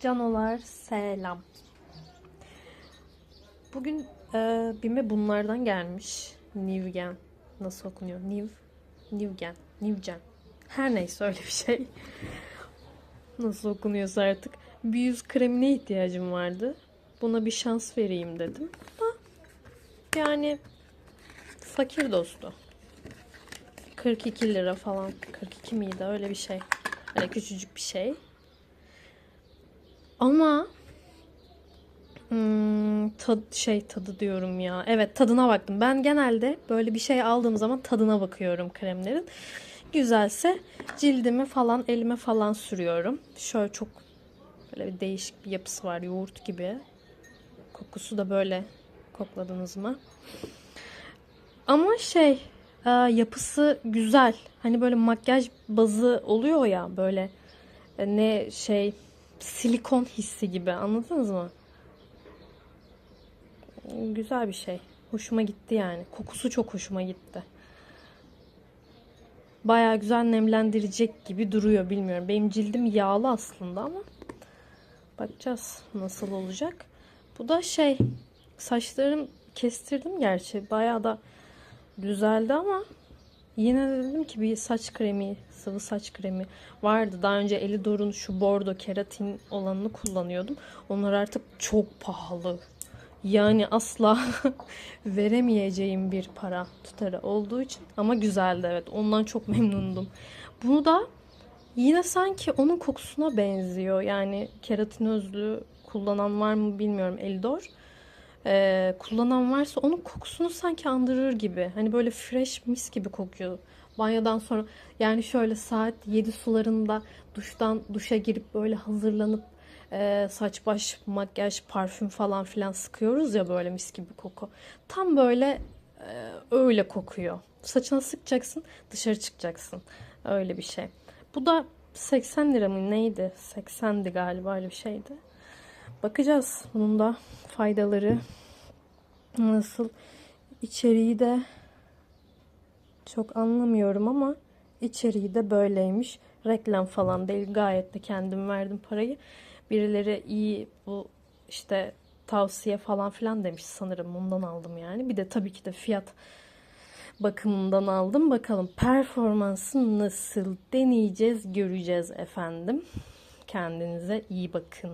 Canolar selam. Bugün e, BİM'e bunlardan gelmiş. Nivgen. Nasıl okunuyor? Niv. Nivgen. Nivgen. Her neyse öyle bir şey. Nasıl okunuyorsa artık. Bir yüz kremine ihtiyacım vardı. Buna bir şans vereyim dedim. Ama yani fakir dostu. 42 lira falan. 42 miydi? Öyle bir şey. Hani küçücük bir şey. Ama hmm, tad, şey tadı diyorum ya. Evet tadına baktım. Ben genelde böyle bir şey aldığım zaman tadına bakıyorum kremlerin. Güzelse cildimi falan elime falan sürüyorum. Şöyle çok böyle bir değişik bir yapısı var. Yoğurt gibi. Kokusu da böyle kokladınız mı? Ama şey e, yapısı güzel. Hani böyle makyaj bazı oluyor ya böyle e, ne şey silikon hissi gibi anladınız mı? Güzel bir şey. Hoşuma gitti yani. Kokusu çok hoşuma gitti. Baya güzel nemlendirecek gibi duruyor bilmiyorum. Benim cildim yağlı aslında ama bakacağız nasıl olacak. Bu da şey saçlarım kestirdim gerçi. Baya da düzeldi ama yine de dedim ki bir saç kremi, sıvı saç kremi vardı. Daha önce Elidor'un şu bordo keratin olanını kullanıyordum. Onlar artık çok pahalı. Yani asla veremeyeceğim bir para tutarı olduğu için ama güzeldi evet. Ondan çok memnundum. Bunu da yine sanki onun kokusuna benziyor. Yani keratin özlü kullanan var mı bilmiyorum Elidor e, kullanan varsa onun kokusunu sanki andırır gibi. Hani böyle fresh mis gibi kokuyor. Banyodan sonra yani şöyle saat 7 sularında duştan duşa girip böyle hazırlanıp e, saç baş makyaj parfüm falan filan sıkıyoruz ya böyle mis gibi koku. Tam böyle e, öyle kokuyor. Saçına sıkacaksın dışarı çıkacaksın. Öyle bir şey. Bu da 80 lira mı neydi? 80'di galiba öyle bir şeydi. Bakacağız bunun da faydaları nasıl içeriği de çok anlamıyorum ama içeriği de böyleymiş. Reklam falan değil gayet de kendim verdim parayı. Birileri iyi bu işte tavsiye falan filan demiş sanırım bundan aldım yani. Bir de tabii ki de fiyat bakımından aldım. Bakalım performansı nasıl deneyeceğiz göreceğiz efendim. Kendinize iyi bakın.